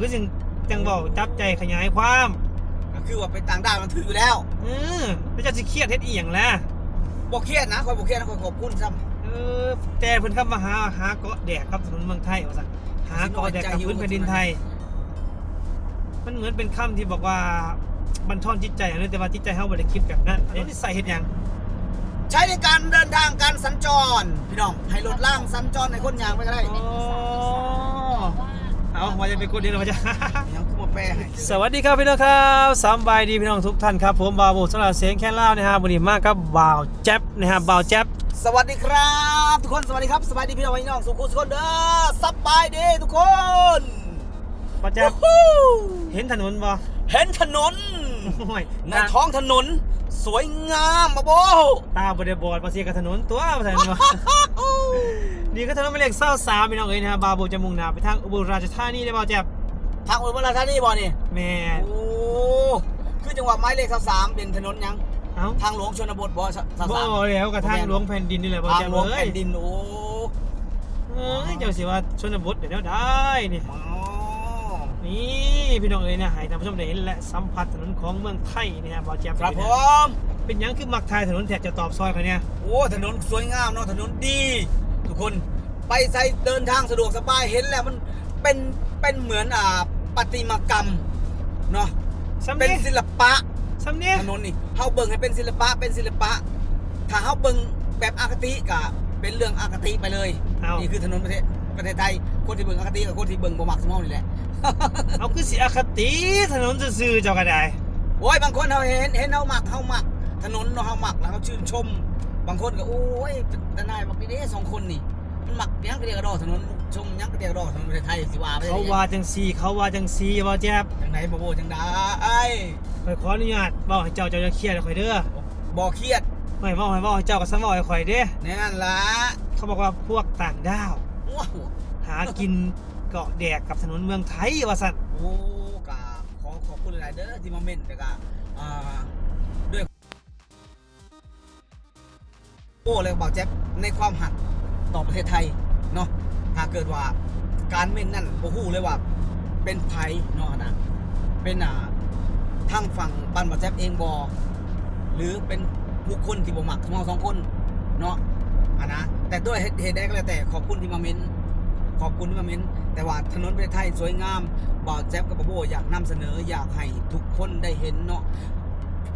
คือจังจังบอกจับใจขยายความ ก็คือว่าเป็นต่างด้าวมันถืออยู่แล้วอือแล้วเจะสิเครียดเฮ็ดอีหยังล่ะบ่เครียดนะคอยบ่เครียดนะคอยขอบคุณซ้เออแต่เพิ่นเข้ามาหาหาเกาะแดกกับถนนเมืองไทยว่าซั่นหาเกาะแดกกับพื้นแผ่นดินไทย มันเหมือนเป็นคำที่บอกว่าบันทอนจิตใจนะแต่ว่าจิตใจเฮาบ่ได้คิดแบบนั้นเอ๊ะนี่ใส่เฮ็ดหยังำใช้ในการเดินทางการสัญจร พี่น้องให้รถล่างสัญจรในคนยางไปก็ได้ อ๋อ เอาว่าจะเป็นคนเดียวว่าจะยังคือมาแปลให้สวัสดีครับพี่น้องครับสามบายดีพี่น้องทุกท่านครับ ผมบาวบุสำหรับเสียงแค่เล่านะฮะวันนี้มากครับบ่าวแจ๊บนะฮะบ่าวแจ๊บสวัสดีครับ ทุกคนสวัสดีครับสบายดีพี่น้องพี่น้องสุขุมสุขคนเด้อสบายดีทุกคนบ่าวแจ๊บวู้ฮู้เห็นถนนบ่เห็นถนนโอ้ยในตาท้องถนน สวยงามมาโบตาบ่ได้บอดบ่เสียกับถนนตัวว่าซั่นบ่ นี่ก็ถนนหมายเลข23พี่น้องเอ้ยนะฮะบาวบุจะมุ่งหน้าไปทางอุบลราชธานีได้บ่าวแจ๊บทางอุบลราชธานีบ่นี่แม่นโอ้คือจังหวัดไม้เลขสามเป็นถนนยัง เอ้าทางหลวงชนบทบ่สบ่สามแล้วกับทางหลวงแผ่นดินนี่แหละบ่าวทางแจ๊บหลวงเอ้แผ่ยนดินโอ้เอ้ยเจ้าสิว่าชนบทเดี๋ยวได้นี่อ๋อนี่พี่น้องเอ้ยนะให้ท่านผู้ชมได้เห็นและสัมผัสถนนของเมืองไทยนี่ฮะบ่าวแจ๊บครับผนี่นะม เป็นหยังคือมักทายถนนแถบจะตอบซอยเขาเนี่ยโอ้ถนนสวยงามเนาะถนนดี ทุกคนไปใช้เดินทางสะดวกสบายเห็นแล้วมันเป็นเป็นเหมือนอ่าประติมากรรมเนาะซ้ำเป็นเนี้ศิลปะซ้ำเนี้ยถนนนี่เฮาเบิ่งให้เป็นศิลปะเป็นศิลปะ ถ้าเฮาเบิ่งแบบอคติก็เป็นเรื่องอคติไปเลย เอานี่คือถนนประเทศประเทศไทยคนที่เบิ่งอคติกับคนที่เบิ่งบ่มักสมองนี่แหละ เอาคือสิอคติถนนซื่อๆเจ้าก็ได้ โอ้ยบางคนเฮาเห็นเห็นเฮามักเฮามัก ถนนเนาะเฮามักแล้วเฮาชื่นชม บางคนก็โอ้ยแต่นายมักนี่เด้สองคนนี่มันมักหยังกระเดียกระดอถนนชมหยังกระเดียกระดอถนนประเทศไทยสิว่าไปเขาว่าจังซีเขาว่าจังซีว่าแจ๊บจังไดบ่โบจังไดข่อยขออนุญาตบอกให้เจ้าเจ้าจะเครียดข่อยเด้อบ่เครียดไม่บอกให้บอกให้เจ้าก็ซ้ำบอกให้ข่อยเด้แน่นล่ะเขาบอกว่าพวกต่างดาวว้าวหากินเกาะแดกกับถนนเมืองไทยว่าสั่นโอ้กาขอขอบคุณหลายๆเด้อที่มาเม่นแต่กะอ่า โอ้เลยบอกแจ๊บในความหักต่อประเทศไทยเนาะถ้าเกิดว่าการเม่นนั่นโอ้โหเลยว่าเป็นไผเนาะนะเป็นอ่าทางฝั่งบ้านบอกแจ๊บเองบอหรือเป็นบุคคลที่บ่มักทั้งสองคนเนาะอะนะแต่ด้วยเหตุใดก็แล้วแต่ขอบคุณที่มาเม้นขอบคุณที่มาเม้นแต่ว่าถนนประเทศไทยสวยงามบ่าวแจ๊บกับบ่าวโบอยากนำเสนออยากให้ทุกคนได้เห็นเนาะ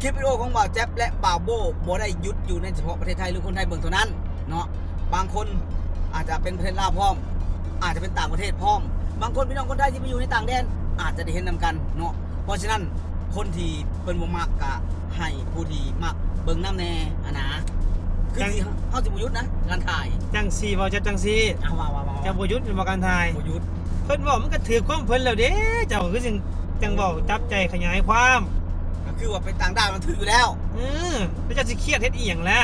คลิปวิดีโอของบ่าวแจ๊บและบ่าวโบบ่ได้หยุดอยู่ในเฉพาะประเทศไทยหรือคนไทยเบิ่งเท่านั้นเนาะบางคนอาจจะเป็นประเทศลาวพร้อม อาจจะเป็นต่างประเทศพร้อม บางคนพี่น้องคนไทยที่ไปอยู่ในต่างแดน อาจจะได้เห็นนำกันเนาะเพราะฉะนั้นคนที่เปิ้นบ่มักกะให้ผู้ที่มักเบิ่งน้ำแน่อะนะคือที่เฮาสิบ่หยุดนะงานถ่ายจังซีบอกแจ๊บจังซีเอาว่าว่าว่าจะบ่หยุดเป็นประกันทายบ่หยุดเพิ่นบอกมันก็ถือความเพิ่นแล้วเด้เจ้าคือจังจังบอกจับใจขยายความก็ คือว่าเป็นต่างด้าวมันถืออยู่แล้วอือแล้วเจะสิเครียดเฮ็ดอีหยังล่ะ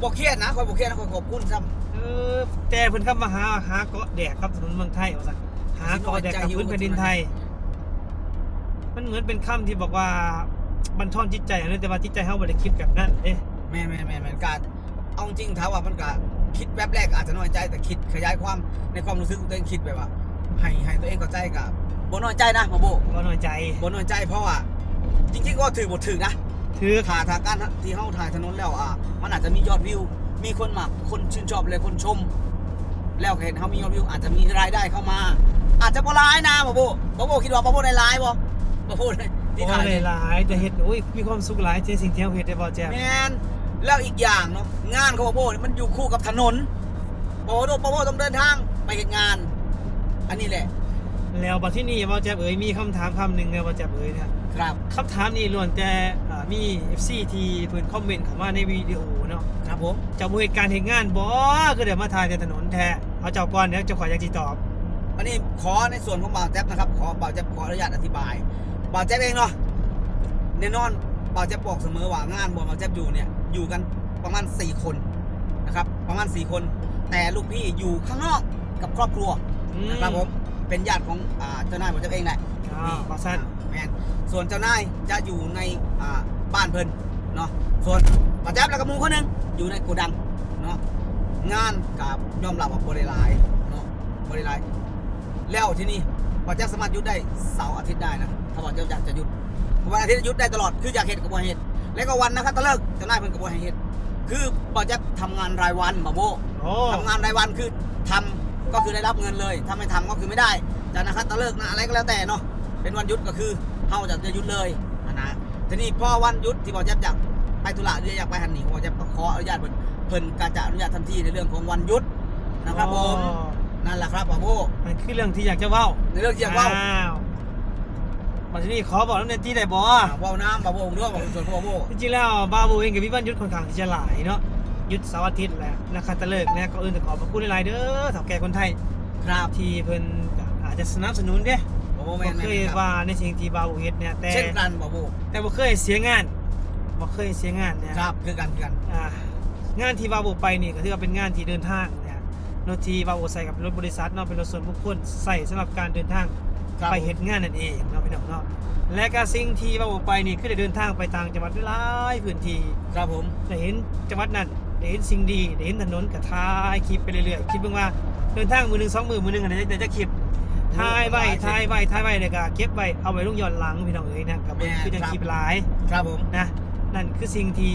บ่เครียดนะคอยบ่เครียดนะคอยขอบคุณซ้เออแต่เพิ่นเข้ามาหาหาเกาะแดกกับถนนเมืองไทยว่าซั่นหาเกาะแดกกับพื้นแผ่นดินไทย มันเหมือนเป็นคำที่บอกว่าบันทอนจิตใจนะแต่ว่าจิตใจเฮาบ่ได้คิดแบบนั้นเด้ำแม่นแม่นแม่นแม่นกาเอาจริงๆถามว่ามันก็คิดแวบแรกอาจจะน้อยใจแต่คิดขยายความในความรู้สึกของตัวเองคิดแบบว่าให้ให้ตัวเองเข้าใจกับบ่น้อยใจนะมาโบบ่น้อยใจบ่น้อยใจเพราะว่า จริงๆก็ถือบ่ถือนะถือถ่าทางการที่เฮาถ่ายถนนแล้วอะมันอาจจะมียอดวิว มีคนมักคนชื่นชอบเลยคนชม แล้วเห็นเฮามียอดวิว อาจจะมีรายได้เข้ามา อาจจะบ่ร้ายนะมาโบมาโบคิดว่ามาโบได้ร้ายบ่มาโบได้ที่บ่ถ่ายได้นี่หลายแต่เฮ็ดโอ้ยมีความสุขหลายที่สิ่งที่เฮาเฮ็ดได้บ่แจ๊บแมนแล้วอีกอย่างเนาะงานของปะโบนี่มันอยู่คู่กับถนนปะโบปะโบต้องเดินทางไปเห็นงาน อันนี้แหละ แล้วบัดที่นี่บ่แจ๊บเอ้ยมีคำถามคำหนึงนะบ่แจ๊บเอ้ยนะ ครับคำถามนี้ล้วนแต่อ่ามี FC ที่เพิ่นคอมเมนต์เข้ามาในวิดีโอเนาะครับผมเจ้าบ่เหตุการณ์เฮ็ดงานบ่คือเดี๋ยวมาถ่ายแต่ถนนแท้เอาเจ้าก่อนเดี๋ยวเจ้าขอยอยากสิตอบ อันนี้ขอในส่วนของบ่าวแจ๊บนะครับ ขอบ่าวแจ๊บขออนุญาตอธิบายบ่าวแจ๊บเองเนาะแน่นอนบ่าวแจ๊บบอกเสมอว่างานบ่าวแจ๊บอยู่เนี่ยอยู่กันประมาณ 4 คนนะครับ ประมาณ 4 คน แต่ลูกพี่อยู่ข้างนอกกับครอบครัวอืมนะครับผมเป็นญาติของอ่าเจ้านายบ่าวแจ๊บเองแหละอ่าว่าซั่น แมนส่วนเจ้านายจะอยู่ในอ่าบ้านเพิ่นเนาะส่วนป้าแจ๊บแล้วก็หมูคนหนึงอยู่ในโกดังเนาะงานกับยอมรับว่าบริลายเนาะบริลายแล้วที่นี่ว่าจะสามารถหยุดได้เสาร์อาทิตย์ได้นะถ้าว่าจะอยากจะหยุดวันอาทิตย์หยุดได้ตลอดคืออยากเห็นกับว่าเห็นแล้วก็วันนะครับตะเลิกเจะนายเพิ่นกับว่าให้เห็นคือบ่จะทำงานรายวันบ่โบโอ้ทำงานรายวันคือทำก็คือได้รับเงินเลย ถ้าไม่ทำก็คือไม่ได้จะนะครับตะเลิกนะอะไรก็แล้วแต่เนาะ เป็นวันหยุดก็คือเฮาจะจะหยุดเลยอะนะทีนี้พอวันหยุดที่บ่จะอยากไปธุระหรืออยากไปหันนี่บ่จะขออนุญาตเพิ่นเพิ่นก็จะอนุญาตทันทีในเรื่องของวันหยุดนะครับผมโอ้นั่นแหละครับบ่โบมันคือเรื่องที่อยากจะเว้าในเรื่องที่อยากเว่าอ้าวมาที่นี่ขอบอกน้ำเนยที่ได้บ่เว่าน้ำบ่โบผมด้วยบอกส่วนพ่อโบจริงๆแล้วบาบูเองกับพี่บ้านยุทธค่อนข้างที่จะหลายเนาะหยุดเสาร์อาทิตย์แหละนะครับตะเลิกเนี่ยก็เอื่นแต่ขอบพระคุณหลายๆเด้อถาแก่คนไทย ครับที่เพิ่นก็อาจจะสนับสนุนเด้ บ่โบแมบ่นเคยแม่นครับว่าในสิ่งที่บาบูเฮ็ดเนี่ยแต่เช่นกันบ่โบแต่บ่เคยเสียงานบ่เคยเสียงานเนี่ย ครับคือกันคือกันอ่างานที่บาบูไปนี่ก็ถือว่าเป็นงานที่เดินทางเนี่ยรถที่บาบูใส่กับรถบริษัทเนาะเป็นรถส่วนบุคคลใส่สำหรับการเดินทางครับไปเฮ็ดงานนั่นเองเนาะพี่น้องเนาะและก็สิ่งที่บาบูไปนี่คือได้เดินทางไปต่างจังหวัดหลายพื้นที่ครับผมได้เห็นจังหวัดนั้นได้เห็นสิ่งดีได้เห็นถนนกับถ่ายคลิปไปเรื่อยๆคิดเบิ่งว่าเดินทางมือหนึ่งสองมือมือหนึ่งอะไรเดี๋ยวจะคลิป ถ่ายไว้ถ่ายไว้ถ่ายไว้เลยก็เก็บไว้เอาไว้ลงย้อนหลังพี่น้องเอ้ยนะกับเบิ่งคือจังคลิปหลายครับผมนะนั่นคือสิ่งที่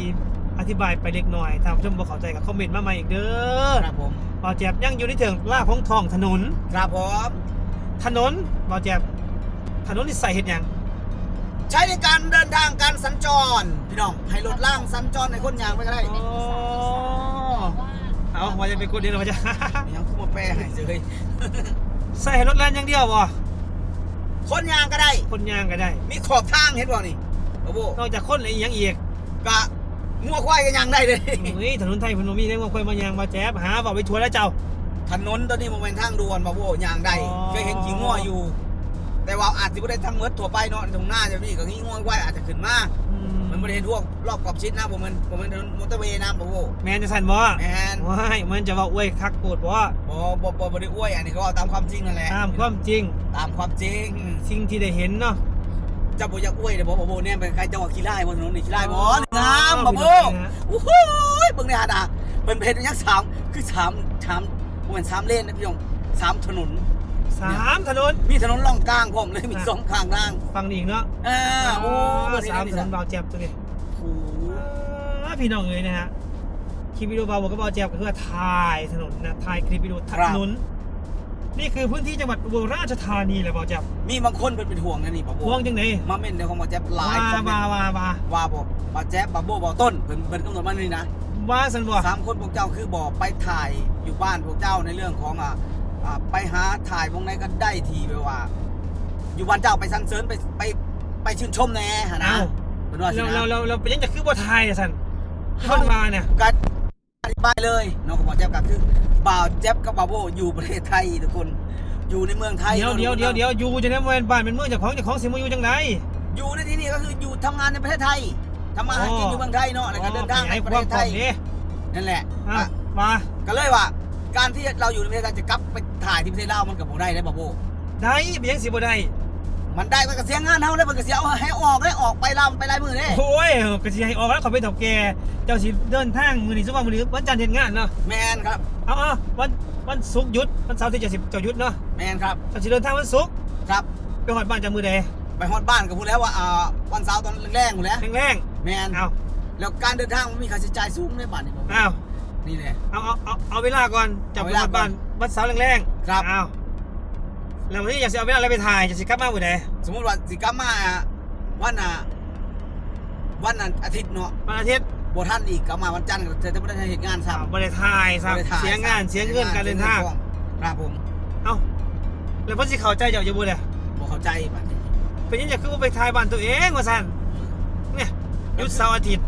อธิบายไปเล็กน้อยถ้าผู้ชมบ่เข้าใจก็คอมเมนต์มาใหม่อีกเด้อครับผมบ่าวแจ็บยังอยู่ในเถิงล่าของท้องถนนครับผมถนนบ่าวแจ็บถนนนี่ใส่เฮ็ดหยังใช้ในการเดินทางการสัญจรพี่น้องให้รถล่างสัญจรในคนยางไปก็ได้อ๋อเอาว่าจะเป็นคนเดียวว่าจะยังขึ้นมาแปรให้เฉย ใส่ให้รถแล่นอย่างเดียวบ่คนยางก็ได้ คนยางก็ได้ มีขอบทางเห็นบ่นี่บ่โบนอกจากคนแล้วอีกอยังอีกกะงัวควายก็ยางได้เลยเฮ้ยถนนไทยเพนบ่มีได้ว่าค่อยมายางมาแจ๊บหาบอกไปทัวร์แล้วเจ้า ถนนตอนนี้มันเป็นทางด่วนบ่โบยางได้อ๋อเคยเห็นขี่งัวอยู่ แต่ว่าอาจจะไม่ได้ทั้งเมดทั่วไปเนาะตรงหน้าจะมีก็ขี่งัวควายอาจจะขึ้นมาอืมัน ไม่ได้เห็นพวกรอบขอบชิดนะผมมันผมมันถนนมอเตอร์เวย์นะบ่โบแมนจะสั่นบ่แมนว้ายมันจะว่าอวยคักโกรธบ่บ่บ่บ่บ่ได้อวยอันนี้ก็เอาตามความจริงนั่นแหละตามความจริง ตามความจริงสิ่งที่ได้เห็นเนาะเจ้าบ่อยากอวยเด้อบ่บ่โบเนี่ยเป็นใครเจ้าว่าขี้ไล่บนถนนนี่ขี้ไล่บ่นี่งามบ่โบพี่น้องนะโอ้โหเบิ่งในหาดาเป็นเพชรยักษ์สามคือสามสามบ่แม่นสามเลนนะพี่น้องสามถนน สามถนน มีถนนล่องกลางพร้อมเลยมีสองข้างทางฟังนี่อีกเนาะอ่าโอ้สามถนนเบาแจ๊บตัวนี้โอ้โหอ่าพี่น้องเอ้ยนะฮะคลิปวิดีโอเบาบอกก็เบาแจ๊บก็คือว่าถ่ายถนนนะถ่ายคลิปวิดีโอถนนนี่คือพื้นที่จังหวัดอุบลราชธานีแหละเบาแจ๊บมีบางคนเป็นเป็นห่วงนะนี่บ่โบห่วงจังไหนมาเม่นเดี๋ยวของบ่แจ๊บหลายว่าคอมเมนว่าต์ว่าว่าว่าบ่บ่แจ๊บบ่โบบ่ต้นเพิ่นเพิ่นกำหนดมานี่นะว่าสันบ่สามคนพวกเจ้าคือบอกไปถ่ายอยู่บ้านพวกเจ้าในเรื่องของอ่าอ่า ไปหาถ่ายวงไหนก็ได้ทีไปว่า อยู่บ้านเจ้าไปสันเสริญไปไปไปชื่นชมแหน่หะนะเอ้าเป็นว่าสิเรานะ เราเราเราเป็นยังจะคือบ่ถ่ายอะสันคนมาเนี่ยก็อธิบายเลยน้องก็บอกแจ๊บก็คือบ่าวแจ๊บกับบ่าวโบอยู่ประเทศไทยทุกคนอยู่ในเมืองไทยเดี๋ยวเดี๋ยวเดี๋ยวเดี๋ยวอยู่จังได๋บ่แม่นบ้านเป็นเมืองเจ้าของเจ้าของสิมาอยู่จังได อยู่ในที่นี่ก็คืออยู่ทำงานในประเทศไทยทำมาหากินอยู่เมืองไทยเนาะแล้วก็เดินทางในประเทศไทยนี่นั่นแหละอะอะมาก็เลยว่า การที่เราอยู่ในประเทศไทยจะกลับไปถ่ายที่ประเทศลาวมันกับผมได้ได้บ่าวโบได้เป็นยังสิบ่ได้มันได้มันก็เสียงานเท่าได้มันก็เสียเอาให้ออกได้ออกไปลำไปลายมือเด้โอ้ยก็สิให้ออกแล้วขอไปเฒ่าแก่เจ้าสิเดินทางมื้อนี้สมมุติว่ามื้อนี้วันจันทร์เฮ็ดงานเนาะแมนครับเอาเอาวันวันศุกร์หยุดวันเสาร์ที่จะสิบเจ้าหยุดเนาะแมนครับเจ้าสิเดินทางวันศุกร์ครับไปฮอดบ้านจากมื้อใดไปฮอดบ้านก็พูดแล้วว่าอ่าวันเสาร์ตอนแรกๆหมดแล้วแรงแมนๆเอาแล้วการเดินทางมันมีค่าใช้จ่ายสูงในบ้านนี่ผมเอา นี่แหละ เอาเอาเอาเอาเวลาก่อนจะไปเอาเวลาฮอดบ้านก่อนวันเสาร์แรงๆครับเอาแล้ววันนี้อยากสิเอาเวลาอะไรไปถ่ายจะสิกลับมามื้อใดสมมติว่าสิกลับมาวันอะวันอะอาทิตย์เนาะวันอาทิตย์บ่ท่านอีกกลับมาวันจันทร์ก็เธอจะไม่ได้เหตุงานซ้ำบ่ได้ถ่ายครับบ่ได้ถ่เสียงานเสียเงินการเดินทางครับผมเอ้าแล้วเพิ่นสิเข้าใจเจ้าอยู่บ่เด้บ่เข้าใจบัดนี้เป็นยังไงคือว่าไปถ่ายบ้านตัวเองว่าซั่นเนี่ยหยุดเสาร์อาทิตย์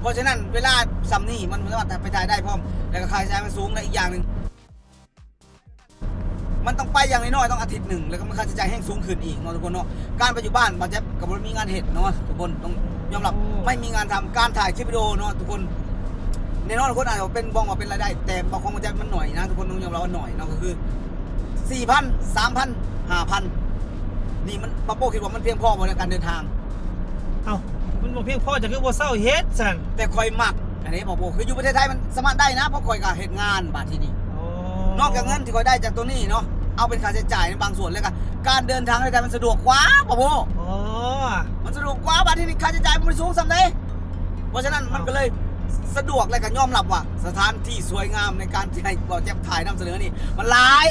เพราะฉะนั้นเวลาซ้ำนี่มันสามารถไปถ่ายได้พร้อมแล้วก็ค่าใช้จ่ายมันสูงและอีกอย่างหนึ่งมันต้องไปอย่างน้อยๆต้องอาทิตย์หนึ่งแล้วก็มันค่าใช้จ่ายแห้งสูงขึ้นอีกเนาะทุกคนเนาะการไปอยู่บ้านมันจะกับมีงานเห็ดเนาะทุกคนต้องยอมรับไม่มีงานทำการถ่ายคลิปวิดีโอเนาะทุกคนในนอนทุกคนอาจจะเป็นบองว่าเป็นรายได้ แต่บางคนมันจะมันหน่อยนะทุกคนต้องยอมรับว่าหน่อยเนาะก็คือสี่พันสามพันห้าพันนี่มันปาโป้คิดว่ามันเพียงพอในการเดินทาง เอ้า มันบ่เพียงพอจะคือบ่เศร้าเฮ็ดซั่นแต่คอยมัก อันนี้บอกโบคืออยู่ประเทศไทยมันสามารถได้นะเพราะคอยก็เหตุงานบาทที่นี่อ๋นอกจากเงินที่คอยได้จากตัวนี้เนาะเอาเป็นค่าใช้จ่ายในบางส่วนแล้วกันการเดินทางในการมันสะดวกกว่าปะโบอ๋อมันสะดวกกว่าบาทที่นี่ค่าใช้จ่ายมันสูงสำเด้เพราะฉะนั้นมันก็เลยสะดวกและก็ยอมรับว่า สถานที่สวยงามในการที่ให้บอกแจ๊บถ่ายนำเสนอนี่มันหลาย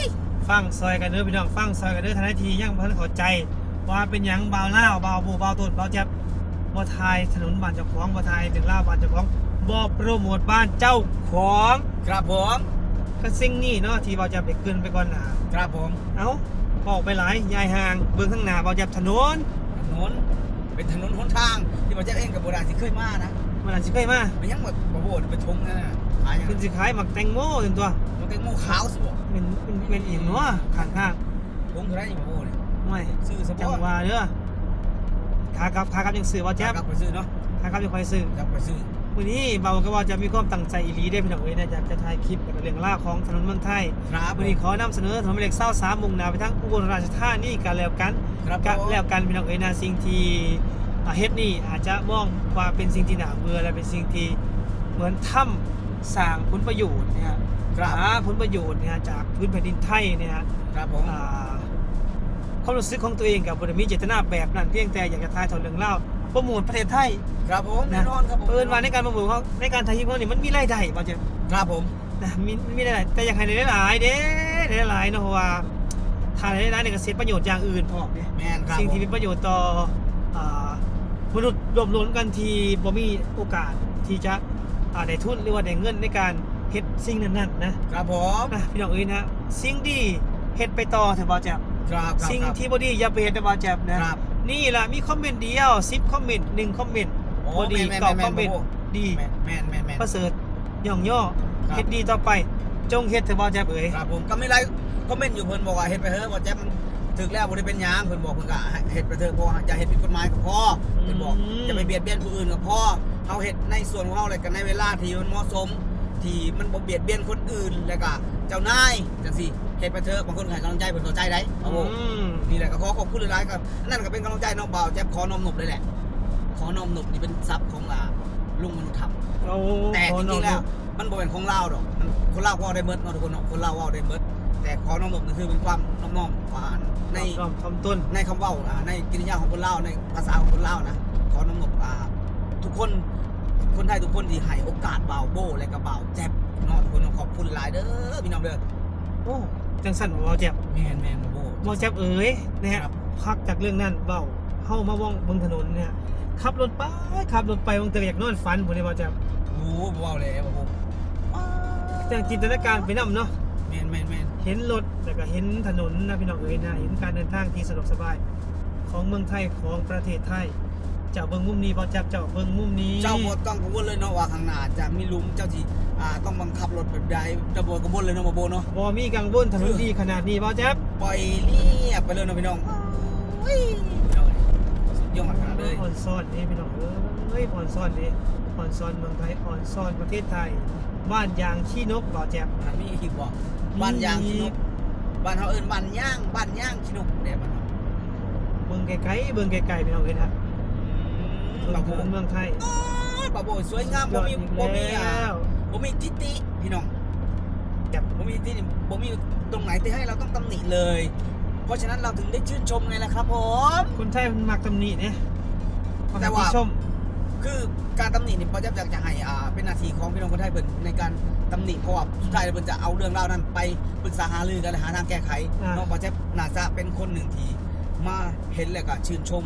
ฟังซอยกันเด้อพี่น้องฟังซอยกันเด้อทันทียังบ่ทันเข้าใจว่าเป็นหยังบ่าวล่าวบ่าวบูบ่าวต้นบ่าวแจ๊บ บ่ทายถนนบ้านเจ้าของบ่ทายเรื่องราวบ้านเจ้าของบ่โปรโมทบ้านเจ้าของครับผมก็สิ่งนี้เนาะที่บ่าวแจ๊บได้เกรินไปก่อนหน้าครับผม เอ้าบอกไปหลายยายห่างเบื้องข้างหน้าบ่าวแจ๊บถนนถนนเป็นถนนหนทางที่บอกแจ๊บเองกับโบราณที่เคยมานะมันอาจสิเคยมามันยังแบบบโบดเป็นทงนั่นน่ะขายยังเพิ่นสิขายหมักแตงโมจนตัวมันแตงโมขาวสิบ่เป็นเป็นเป็นอีกเนาะข้างข้างทงเท่าไหรนี่บโบเนี่ยๆไม่ซื้อสจังปอร์ตว่าเด้อ ขากลับขากลับยังซื้อบ่าวแจ๊บกลับไปซื้อเนาะขากลับยังคอยซื้อกลับไปซื้อวันนี้เบาก็ว่าจะมีความตั้งใจอีหลีได้พี่น้องเอ้ยนะอยากจะถ่ายคลิปเกี่ยวกับเรื่องราวของถนนเมืองไทยครับวันนี้ขอนำเสนอถนนหมายเลขเศร้าสามมุ่งหน้าไปทางอุบลราชธานีกันแล้วกันครับกันผมแล้วกันพี่น้องเอ้ยนะสิ่งที่อ่าเฮ็ดนี่อาจจะมองว่าเป็นสิ่งที่น่าเบื่อและเป็นสิ่งที่เหมือนถ้ำสร้างผลประโยชน์เนี่ยครับหาผลประโยชน์เนี่ยจากพื้นแผ่นดินไทยเนี่ยครับผมอ่า ความรู้สึกของตัวเองกับบริมีเจตนาแบบนั้นเพียงแต่อยากจะถ่ายทอดเรื่องเล่าวโปรโมทประเทศไทยครับผมแน่นอนครับผมเอินว่าในการโปรโมทเขาในการถ่ายคลิปเขานี่มันมีรายได้บ่เจ้ครับผมนะมีมีรายได้แต่อยากให้ได้หลายๆเด้ได้หลายๆเนาะเพราะว่าถ้าได้หลายเนี่ยก็เสียประโยชน์อย่างอื่นพร้อมเนี่ยแม่นครับสิ่งที่มีประโยชน์ต่ออ่ามนุษย์รวมรวมกันที่บ่มีโอกาสที่จะอ่าได้ทุนหรือว่าได้เงินในการเฮ็ดสิ่งนั้นๆนะครับผมนะพี่น้องเอ้ยนะสิ่งดีเฮ็ดไปต่อเถอะบ่แจ๊บ ครับครับสิ่งครับที่บ่ดีอย่าไปเฮ็ดนะบ่แจ๊บนะครับ นี่ล่ะมีคอมเมนต์เดียว10คอมเมนต์1คอมเมนต์โอ้บ่ดีแม่นเก้าแม่นคอมเมนต์แม่นดีแม่นแม่นแม่นแม่นประเสริฐย่องย่อครับเฮ็ดดีต่อไป จงเฮ็ดเถอะบ่แจ๊บเอ๋ยครับผมก็ไม่ไรคอมเมนต์อยู่เพิ่นบอกว่าเฮ็ดไปเถอะบอกแจ๊บมันถึกแล้วบ่ได้เป็นหยังเพิ่นบอกเพิ่นก็เฮ็ดไปเถอะเพราะว่าอย่าเฮ็ดผิดกฎหมายก็พอเพิ่นบอกอย่าไปเบียดเบียนผู้อื่นก็พอเฮาเฮ็ดในส่วนของเฮาเลยกันในเวลาที่มันเหมาะสม ที่มันบ่เบียดเบียนคนอื่นแล้วก็เจ้านายจังซี่ เฮ็ดไปเถอะบางคนให้กำลังใจเพิ่นเข้าใจได้ครับผมอืมนี่แหละก็ขอขอบคุณหลายๆครับนั่นก็เป็นกำลังใจน้องบ่าวแจ๊บขอนอมหนบเลยแหละ ขอนอมหนบนี่เป็นทรัพย์ของอ่าลุงมนุษย์ธรรมโอ้แต่จริงๆแล้วโอ้มันบ่เป็นของเราดอกมันคนเราก็เอาได้เมิดเนาะทุกคนเนาะคนเราเอาได้เมิดแต่ขอนอมหนบนี่คือเป็นความน้อมน้อมหวานในน้อมทำต้น ในคำเว้าอ่าในกิริยาของคนเล่าวในภาษาของคนเล่าวนะขอนอมหนบอ่าทุกคนคนไทยทุกคนที่ให้โอกาสบ่าวโบและก็บ่าวแจ๊บเนาะทุกคนเนาะขอบคุณหลายเด้อพี่น้องเด้อโอ้ จังสั่นบ่แจ๊บแมนแมนบ่าวโบบ่แจ๊บเอ๋ยนะฮะครับพักจากเรื่องนั้นเบ้าเฮามาว่องบนถนนเนี่ยขับรถไปขับรถไปบางเตออยากนอนฝันพุ่นนี่บ่แจ๊บโอ้บ่าวเลยบ่าวโบว้าวจังจินตนาการไปนํเนาะแมนแมนแมนเห็นรถแล้วก็เห็นถนนนะพี่น้องเอ๋ยนะเห็นการเดินทางที่สะดวกสบาย ของเมืองไทยของประเทศไทยเจ้าเบิ่งมุมนี้บ่แจ๊บเจ้าเบิ่งมุมนี้ เจ้าบ่ต้องกังวลเลยเนาะว่าข้างหน้าจะมีหลุมเจ้าสิอ่าต้องบังคับรถแบบใดเจ้าบ่กังวลเลยเนาะบ่าวโบเนาะบ่มีกังวลถนนดีขนาดนี้บ่แจ๊บปล่อยเรียบไปเลยเนาะพี่น้องโอ้ยพี่น้องสุดยอดขนาดเลยอ่อนซ่อนนี่พี่น้องเอ้ยอ่อนซ่อนนี่อ่อนซ่อนเมืองไทยอ่อนซ่อนประเทศไทย บ้านยางขี้นกบ่แจ๊บอันนี้อีกบ่บ้านยางขี้นกบ้านเฮาเอิ้นบ้านย่างบ้านย่างขี้นกเด้บ้านเฮาเบิ่งไกลๆเบิ่งไกลๆพี่น้องเอ้ยนะอืม เมืบ่าองวโบเมืองไทยโอ้ยบ่าวโบสวยงามบ่มียอดอีกบ่มีอ่าแล้วบ่มีทิฏฐิพี่น้องแจ๊บบ่มีทิฏฐิบ่มีตรงไหนที่ให้เราต้องตำหนิเลย เพราะฉะนั้นเราถึงได้ชื่นชมไงล่ะครับผมคนไทยมันมักตำหนิเนี่ยแต่ว่ามักชมคือการตำหนินี่ป้าจะอยากจะให้อ่าเป็นหนาทีของพี่น้องคนไทยเปิดในการตำหนิเพราะว่าสุดท้ายเปิดจะเอาเรื่องราวนั้นไปปรึกษาหารือกันและหาทางแก้ไขอ่าน้องป้าจะน่าจะเป็นคนหนึ่งที่มาเห็นแล้วก็ชื่นชม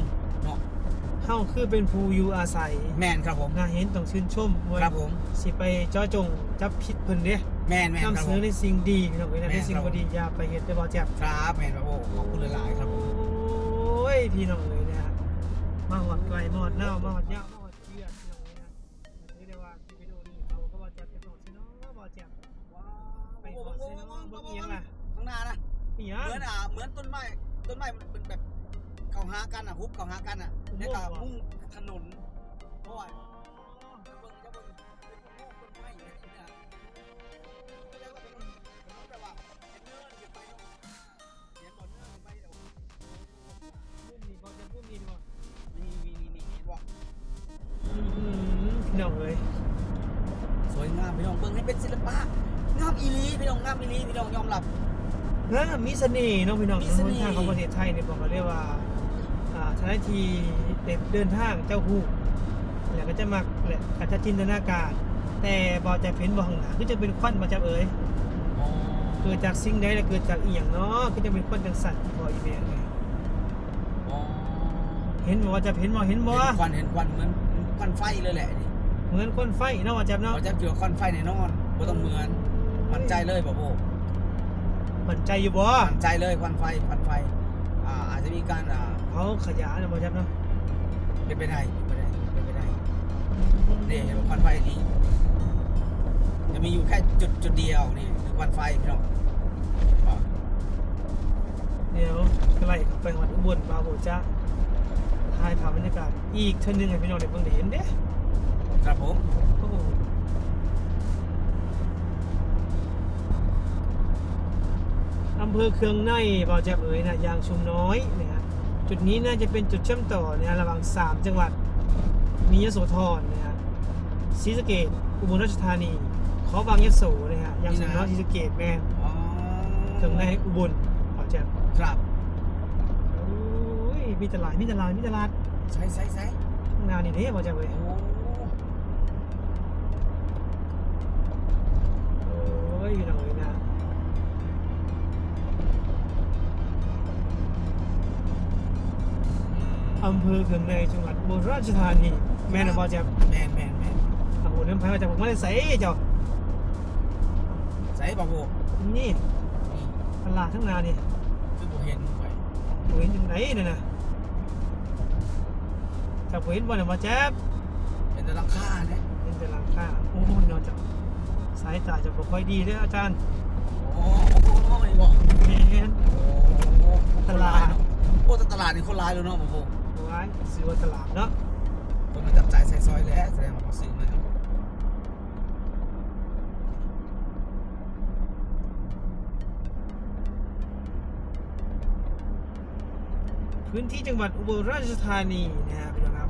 เนาะเฮาคือเป็นผู้อยู่อาศัยแมนครับผม น่าเห็นต้องชื่นชมว่าครับผม สิไปเจ้าจงจับผิดเพิ่นเด้แมนแมนนำครับเสผนม อในสิ่งดีพี่น้องเอ้ยนะแม่ในนสิ่งครับ บ่ดีอย่าไปเฮ็ดได้บ่แจ๊บครับแมนครับโอ้ขอบคุณหลายๆครับผม โอ้ยพี่น้องเอ้ยนะฮะมาหอดไกลมาหอดเน่ามาหอดยาวมาหอดเชือกพี่น้องเอ้ยนะนี่ได้ว่าที่ไปดูนี่เขาก็บ่แจ๊บจะบอกซิเนาะบ่แจ๊บว้าวไปหอดซิเนาะเบิ่งอีหยังล่ะข้างหน้านะอีหยัเหมือนงอ่าเหมือนต้นไม้ต้นไม้มันเป็นแบบ เขาหากันอะฮุบเขาหากันอะแล้วก็มุ่งถนนเพราะว่าจะเบิ่งจะเบิ่งเป็นโง่คนไม้อยู่นี่นะแล้วก็เป็นคนแต่ว่าเป็นเนื้อเก็บไปเนาะเขียนบอลเนื้อไปเดี๋ยวมุมนี้บ่แจ๊บมุมนี้ดีกว่านี่นี่นี่นี่เห็นบ่อื้อหือพี่น้องเอ้ยสวยงามพี่น้องเบิ่งให้เป็นศิลปะงามอีหลีพี่น้องงามอีหลีพี่น้องยอมรับฮะมีเสน่ห์เน้องพี่น้องมีถเสนน่นห์ทางของประเทศไทยเนี่ยบอกว่าเรียกว่า อ่าทางทีเด็กเดินทางเจ้าฮู้แล้วก็จะมักแหละอาจจะจินตนาการ แต่บอจะเพ้นบอข้างหน้าคือจะเป็นควันบอจะเอ๋ยอ๋อเกิดจากสิ่งใดและเกิดจากอีหยังเนาะคือจะเป็นควันจังสันพออีเมลเลยอ๋อเห็นบ่ว่าจะเห็นบ่เห็นบ่เห็นควันเห็นควันเหมือนควันไฟเลยแหละนี่เหมือนควันไฟเนาะว่าจะเนาะเราจะเจอควันไฟแน่นอนบ่ต้องเหมือนมั่นใจเลยบ่โบมั่นใจอยู่บ่มั่นใจเลยควันไฟควันไฟอ่าอา จจะมีการอ่าเผาขยะเนาะบ่จะเนาะเป็นไปได้เป็นไปได้เป็นไปได้นี่เห็นว่าควันไฟนี้จะมีอยู่แค่จุดจุดเดียวนี่คือควันไฟพี่น้องอ่าเดี๋ยวใกล้เข้าไปจังหวัดอุบลบาโบจ้าถ่ายภาพบรรยากาศอีกเท่านึงให้พี่น้องได้เบิ่งได้เห็นเด้ครับผมำเภอเคืองในบ่าวแจ่มเอ๋ยนะยางชุมน้อยนะฮะจุดนี้น่าจะเป็นจุดเชื่อมต่อนะฮะระหว่างสามจังหวัด มียโสธรนะฮะศรีสะเกษอุบลราชธานี ขอบางยโสนะฮะยางชุมน้อยศรีสะเกษแม่นอ๋อเคืองในอุบลบ่าวแจ่มครับโอ้ยมีตลาดมีตลาดมีตลาดใช่ใช่ใช่ข้างหน้านี่เด้บ่าวแจ่มเอ๋ย ภอเคืองในจังหวัดอุบลราชธานีแม่นบ่าวแจ่มแมนแมนแมนโอ้โหเดินไปมาจากผมไม่ได้ใส่เจ้าใส่บ่โบนี่นี่ตลาดทั้งนานี่คือบ่เห็นไว้ผมเห็นอยู่ไหนเนี่ยนะจากผมเห็นบ่เนี่ยมาแจ๊บเห็นแต่หลังคาเนี่ยเห็นแต่หลังคาโอ้โหนอนจับสายตาจะบ่ค่อยดีเด้ออาจารย์โอ้โหไม่บอกแม่นโอ้ตลาดโอ้แต่ตลาดนี่คนร้ายเลยเนาะบ่โบเอาไว้ซื้อว่าตลาดเนาะคนมาจับจ่ายใส่ซอยแล้วแสดงว่าเขาซื้อมาแล้วพื้นที่จังหวัดอุบลราชธานีนะฮะพี่น้องครับ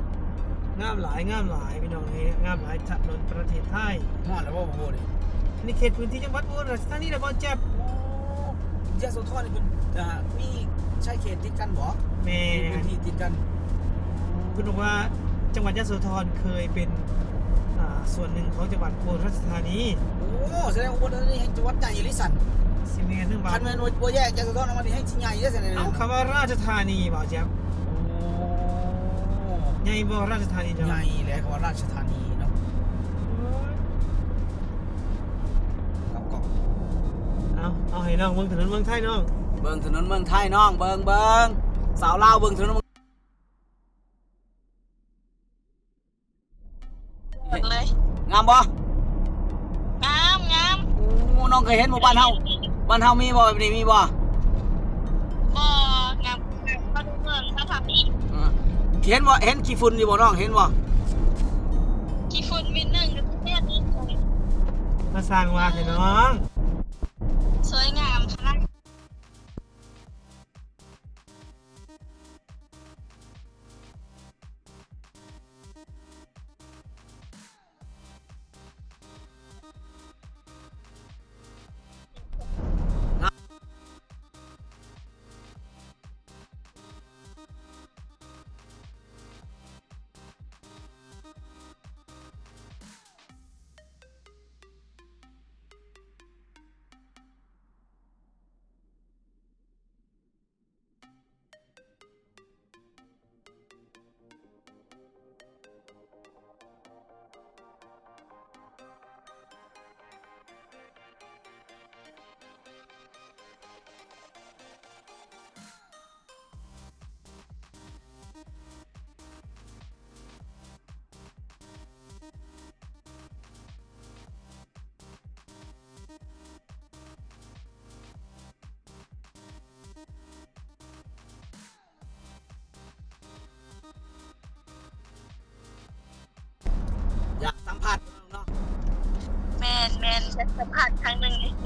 งามหลายงามหลายพี่น้องเฮ้ยงามหลายถนนประเทศไทยฮอดแล้วบ่บ่โบนี่อันนี้เขตพื้นที่จังหวัดอุบลราชธานีนะบ่แจ๊บโอ้ยะโสธรนี่เพิ่นอ่ามีใช่เขตติดกันบ่แม่มีพื้นที่ติดกัน คุณบอกว่าจังหวัดยะโสธรเคยเป็นอ่าส่วนหนึ่งของจังหวัดอุบลราชธานีโอ้แสดงว่าอุบลราชธานีแห่งจังหวัดใหญ่อีหลิสันซีเมนต์เรื่องบาคันแม่นว่าบ่แยกยะโสธรออกมานี่ให้สิใหญ่เด้อแสดงเอาคำว่าราชธานีบ่าวแจ๊บโอ้ใหญ่บ่ราชธานีจังใหญ่แหละคำว่าราชธานีเนาะกับกองเอาเอาให้น้องเมืองถนนเมืองไทยน้องเบิ่งถนนเมืองไทยน้องเบิ่งเบิ่งสาวลาวเบิ่งถนนามบ่งามงามโอ้น้องเคยเห็นหมู่บ้านเฮาบ้านเฮามีบ่แบบนี้มีบ่บ่งามเขาดูเมืองเขาทำอีกอ่าเห็นบ่เห็นขี้ฝุ่นอยู่บ่น้องเห็นบ่กี่ฝุ่นมิดหนึ่งกับทุกเนี่ยนี้มาสร้างวาให้น้อง สวยงาม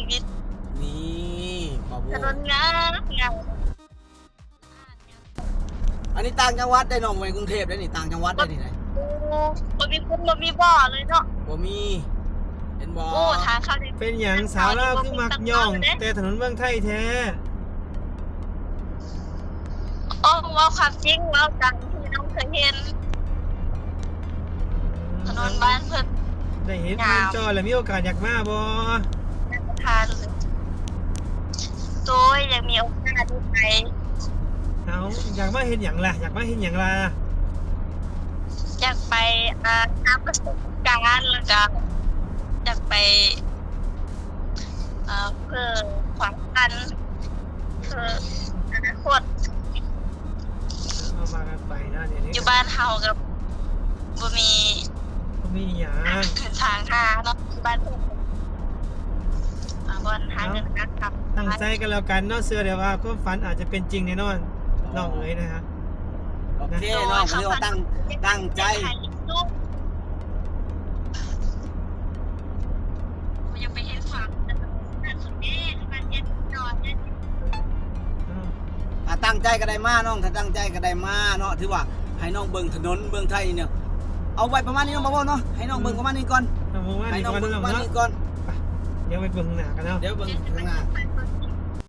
วิตนี่บ่าวถนนงามงามอันนี้ต่างจังหวัดได้น้องไปกรุงเทพได้นี่ต่างจังหวัดได้นี่ไหนโอ้บ่มีคุณบ่มีบ่อเลยเนาะบ่มีเห็นบ่โอ้ทางเข้าได้เป็นอย่างสาวลาวคือมักย่อง แต่ถนนเมืองไทยแท้อ้ว่าความจริงว่าดังที่น้องเคยเห็นถนนบ้านเพิ่นได้เห็นผ่านจอแล้วมีโอกาสอยากมาบ่นัก ทานเลยโดยยังมีโอกาสได้ไปเอาอยากมาเห็นหยังล่ะ อยากมาเห็นหยังล่ะอยากไปอ่าหาประสบการณ์แล้วก็อยากไปเอ่อเพื่อความพันเพื่ออนาคตเอามากันไปนะเดี๋ยวนี้อยู่บ้านเฮากับบ่มีบ่มีหยังทางหาเนาะอยู่บ้านเพิ่นอ่า บ่อนหาเงินนะครับตั้งใจกันแล้วกันเนาะเสื้อเดี๋ยวว่าความฝันอาจจะเป็นจริงแน่นอนน้องเอ๋ยนะฮะโอเคเนาะเขาเรียกว่าตั้งตั้งใจยังไปเห็นความนั่นสุดแน่มันเย็นนอนเนี่ยอืมถ้าตั้งใจก็ได้มาน้องถ้าตั้งใจก็ได้มาเนาะถือว่าให้น้องเบิ่งถนนเบิ่งไทยเนี่ยเอาไว้ประมาณนี้เนาะบ่าวเนาะให้น้องเบิ่งประมาณนี้ก่อนเอามาว่าให้นี่น้องก่อนเบิ่งน้องประมาณเนาะนี้ก่อน เดี๋ยวไปเบิ่งหน้ากันเนาะ เดี๋ยวเบิ่งข้างหน้า